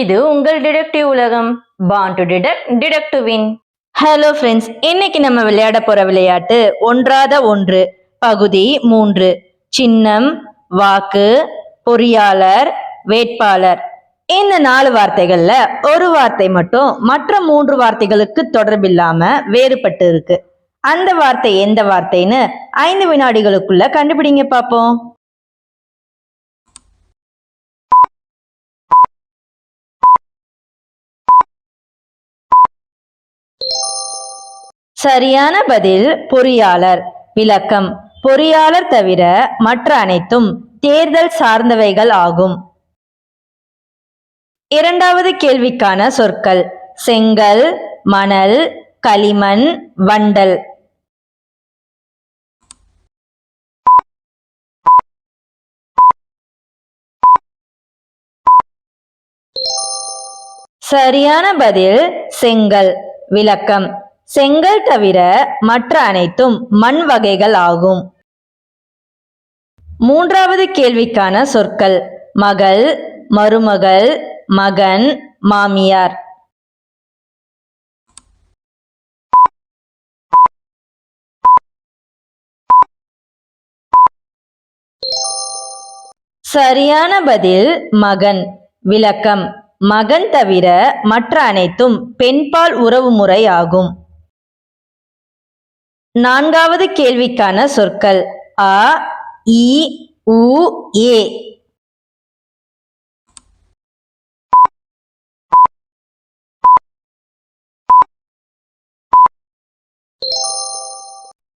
இது உங்கள் டிடெக்டிவ் உலகம். Born to detect detect win hello friends இன்னைக்கு நம்ம விளையாட போற விளையாட்டு ஒன்றாத ஒன்று பகுதி மூன்று. சின்னம் வாக்கு பொறியாளர் வேட்பாளர். இந்த நாலு வார்த்தைகள்ல ஒரு வார்த்தை மட்டும் மற்ற மூன்று வார்த்தைகளுக்கு தொடர்பில்லாம வேறுபட்டு இருக்கு. அந்த வார்த்தை எந்த வார்த்தைன்னு ஐந்து வினாடிகளுக்குள்ள கண்டுபிடிங்க பாப்போம். சரியான பதில் பொறியாளர். விளக்கம். பொறியாளர் தவிர மற்ற அனைத்தும் தேர்தல் சார்ந்தவைகள் ஆகும். இரண்டாவது கேள்விக்கான சொற்கள். செங்கல் மணல் களிமண் வண்டல். சரியான பதில் செங்கல். விளக்கம். செங்கல் தவிர மற்ற அனைத்தும் மண் வகைகள் ஆகும். மூன்றாவது கேள்விக்கான சொற்கள் மகள் மருமகள் மகன் மாமியார். சரியான பதில் மகன். விளக்கம் மகன் தவிர மற்ற அனைத்தும் பெண்பால் உறவுமுறை ஆகும். நான்காவது கேள்விக்கான சொற்கள் அ இ உ ஏ.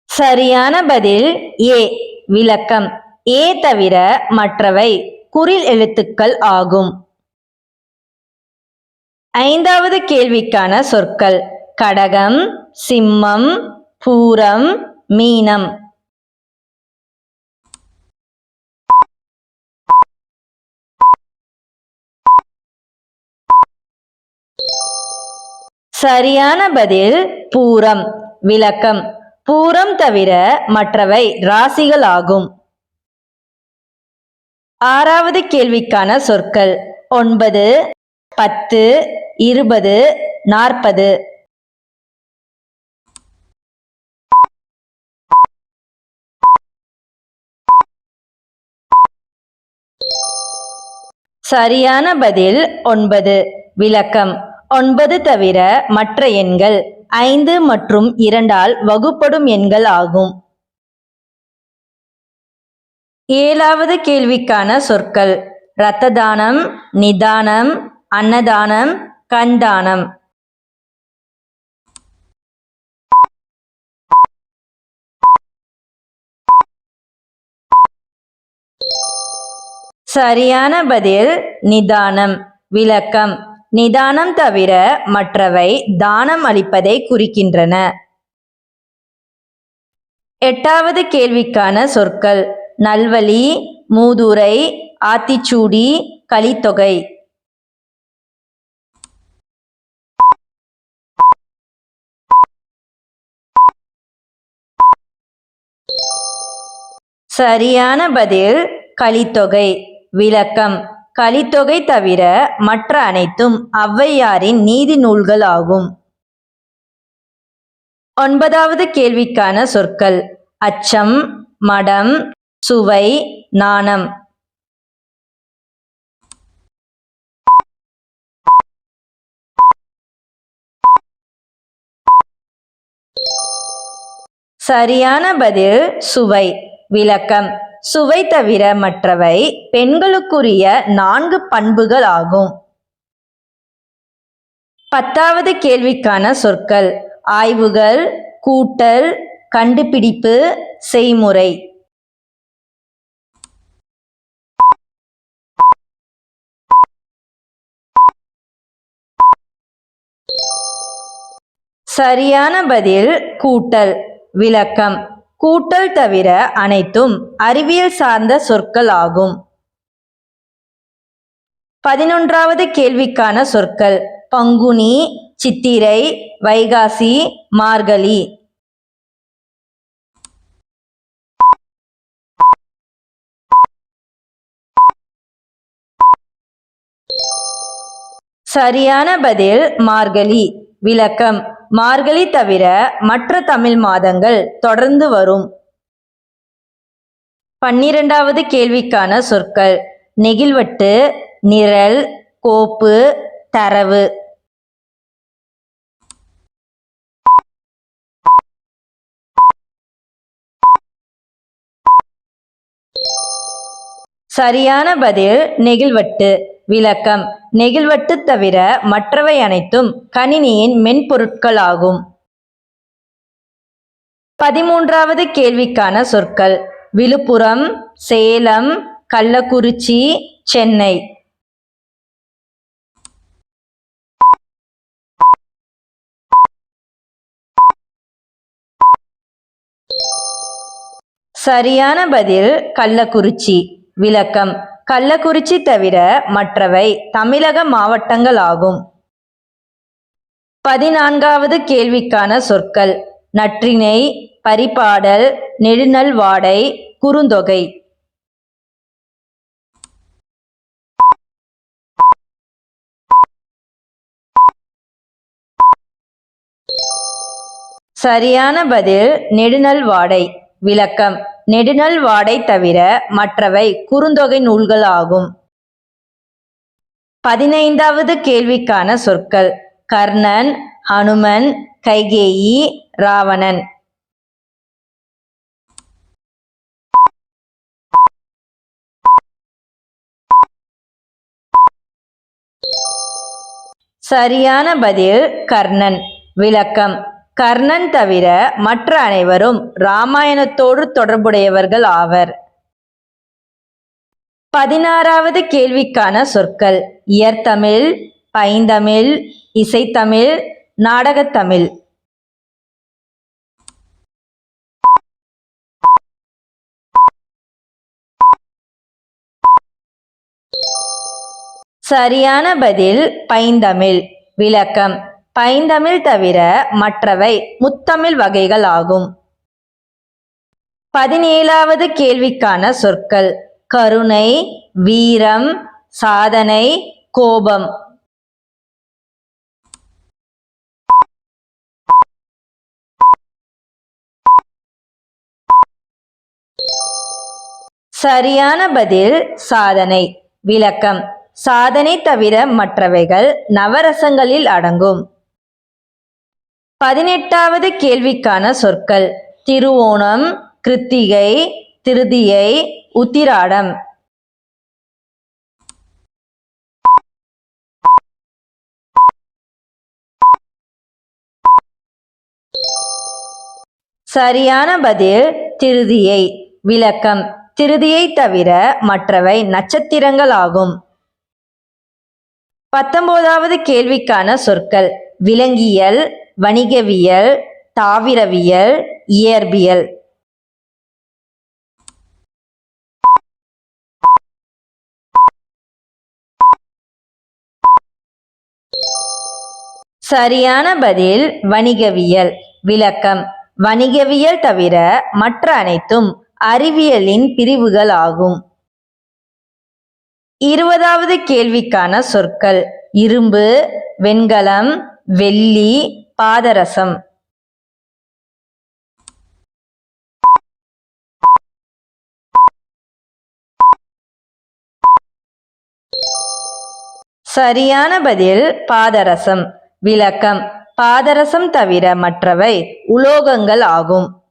சரியான பதில் ஏ விளக்கம். ஏ தவிர மற்றவை குறில் எழுத்துக்கள் ஆகும். ஐந்தாவது கேள்விக்கான சொற்கள் கடகம் சிம்மம் பூரம் மீனம். சரியான பதில் பூரம் விளக்கம். பூரம் தவிர மற்றவை ராசிகள் ஆகும் ஆறாவது கேள்விக்கான சொற்கள் ஒன்பது பத்து இருபது நாற்பது. சரியான பதில் ஒன்பது. விளக்கம். ஒன்பது தவிர மற்ற எண்கள் ஐந்து மற்றும் இரண்டால் வகுப்படும் எண்கள் ஆகும். ஏழாவது கேள்விக்கான சொற்கள். இரத்த தானம் நிதானம் அன்னதானம் கண்தானம் சரியான பதில் நிதானம் விளக்கம். நிதானம் தவிர மற்றவை தானம் அளிப்பதை குறிக்கின்றன. எட்டாவது கேள்விக்கான சொற்கள். நல்வழி மூதுரை ஆத்திச்சூடி கலித்தொகை. சரியான பதில் கலித்தொகை. விளக்கம். கலித்தொகை தவிர மற்ற அனைத்தும் ஔவையாரின் நீதி நூல்கள் ஆகும் ஒன்பதாவது கேள்விக்கான சொற்கள். அச்சம் மடம் சுவை நாணம். சரியான பதில் சுவை. விளக்கம். சுவை தவிர மற்றவை பெண்களுக்குரிய நான்கு பண்புகள் ஆகும் பத்தாவது கேள்விக்கான சொற்கள். ஆய்வுகள் கூட்டல் கண்டுபிடிப்பு செய்முறை. சரியான பதில் கூட்டல் விளக்கம். கூட்டல் தவிர அனைத்தும் அறிவியல் சார்ந்த சொற்கள் ஆகும். பதினொன்றாவது கேள்விக்கான சொற்கள் பங்குனி சித்திரை வைகாசி மார்கழி. சரியான பதில் மார்கழி. விளக்கம். மார்கழி தவிர மற்ற தமிழ் மாதங்கள் தொடர்ந்து வரும். பன்னிரண்டாவது கேள்விக்கான சொற்கள். நெகிழ்வட்டு நிரல் கோப்பு தரவு. சரியான பதில் நெகிழ்வட்டு. விளக்கம். நெகிழ்வட்டு தவிர மற்றவை அனைத்தும் கணினியின் மென்பொருட்களாகும். பதிமூன்றாவது கேள்விக்கான சொற்கள். விழுப்புரம் சேலம் கள்ளக்குறிச்சி சென்னை. சரியான பதில் கள்ளக்குறிச்சி. விளக்கம். கள்ளக்குறிச்சி தவிர மற்றவை தமிழக மாவட்டங்களாகும். பதினான்காவது கேள்விக்கான சொற்கள். நற்றினை பரிபாடல் நெடுநல் வாடை குறுந்தொகை. சரியான பதில் நெடுநல் வாடை. விளக்கம். நெடுநல் வாடை தவிர மற்றவை குறுந்தொகை நூல்கள் ஆகும் பதினைந்தாவது கேள்விக்கான சொற்கள். கர்ணன் ஹனுமன் கைகேயி ராவணன். சரியான பதில் கர்ணன். விளக்கம். கர்ணன் தவிர மற்ற அனைவரும் இராமாயணத்தோடு தொடர்புடையவர்கள் ஆவர். பதினாறாவது கேள்விக்கான சொற்கள். இயற்தமிழ் பைந்தமிழ் இசைத்தமிழ் நாடகத்தமிழ். சரியான பதில் பைந்தமிழ். விளக்கம். பைந்தமிழ் தவிர மற்றவை முத்தமிழ் வகைகள் ஆகும். பதினேழாவது கேள்விக்கான சொற்கள். கருணை வீரம் சாதனை கோபம். சரியான பதில் சாதனை. விளக்கம். சாதனை தவிர மற்றவைகள் நவரசங்களில் அடங்கும். பதினெட்டாவது கேள்விக்கான சொற்கள். திருவோணம் கிருத்திகை திருதியை உத்திராடம். சரியான பதில் திருதியை. விளக்கம். திருதியை தவிர மற்றவை நட்சத்திரங்கள் ஆகும் பத்தொன்பதாவது கேள்விக்கான சொற்கள். விலங்கியல் வணிகவியல் தாவரவியல் இயற்பியல். சரியான பதில் வணிகவியல். விளக்கம். வணிகவியல் தவிர மற்ற அனைத்தும் அறிவியலின் பிரிவுகள் ஆகும். இருபதாவது கேள்விக்கான சொற்கள். இரும்பு வெண்கலம் வெள்ளி பாதரசம். சரியான பதில் பாதரசம். விளக்கம். பாதரசம் தவிர மற்றவை உலோகங்கள் ஆகும்.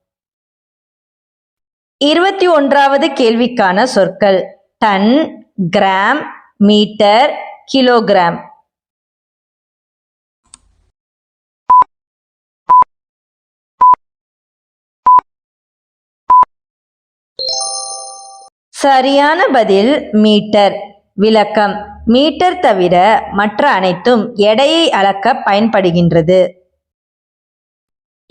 இருபத்தி ஒன்றாவது கேள்விக்கான சொற்கள். Ton gram metre kilogram. சரியான பதில் மீட்டர். விளக்கம். மீட்டர் தவிர மற்ற அனைத்தும் எடையை அளக்க பயன்படுகின்றது.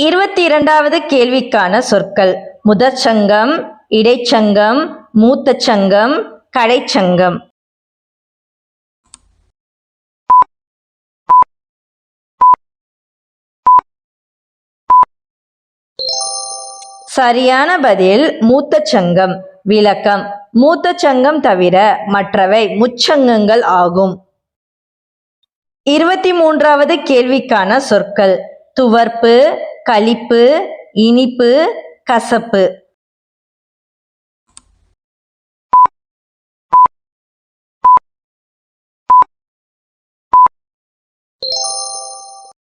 இருபத்தி இரண்டாவது கேள்விக்கான சொற்கள். முதற்சங்கம் இடைச்சங்கம் மூத்த சங்கம் கடைச்சங்கம் சரியான பதில் மூத்த சங்கம். விளக்கம். மூத்த சங்கம் தவிர மற்றவை முச்சங்கங்கள் ஆகும். இருபத்தி மூன்றாவது கேள்விக்கான சொற்கள் துவர்ப்பு கழிப்பு இனிப்பு கசப்பு.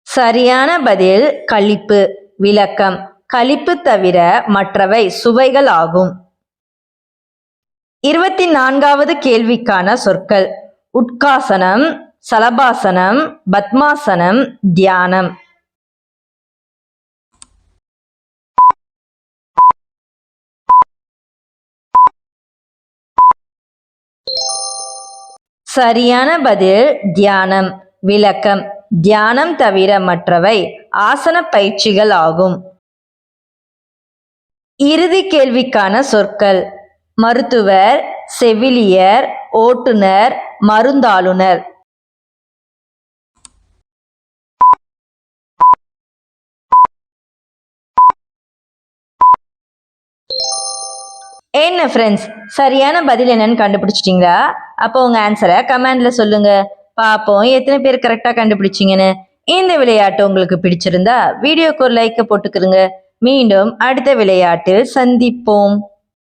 சரியான பதில் களிப்பு விளக்கம். களிப்பு தவிர மற்றவை சுவைகள் ஆகும். இருபத்தி நான்காவது கேள்விக்கான சொற்கள். உட்காசனம் சலபாசனம் பத்மாசனம் தியானம். சரியான பதில் தியானம். விளக்கம். தியானம் தவிர மற்றவை ஆசன பயிற்சிகள் ஆகும். இறுதி கேள்விக்கான சொற்கள். மருத்துவர் செவிலியர் ஓட்டுநர் மருந்தாளுநர். என்ன ஃப்ரெண்ட்ஸ் சரியான பதில் என்னன்னு கண்டுபிடிச்சிட்டிங்களா? அப்போ உங்க ஆன்சரை கமெண்ட்ல சொல்லுங்க. பாப்போம் எத்தனை பேர் கரெக்டா கண்டுபிடிச்சிங்கன்னு. இந்த விளையாட்டு உங்களுக்கு பிடிச்சிருந்தா வீடியோக்கு ஒரு லைக்கை போட்டுக்கிறங்க மீண்டும் அடுத்த விளையாட்டில் சந்திப்போம்.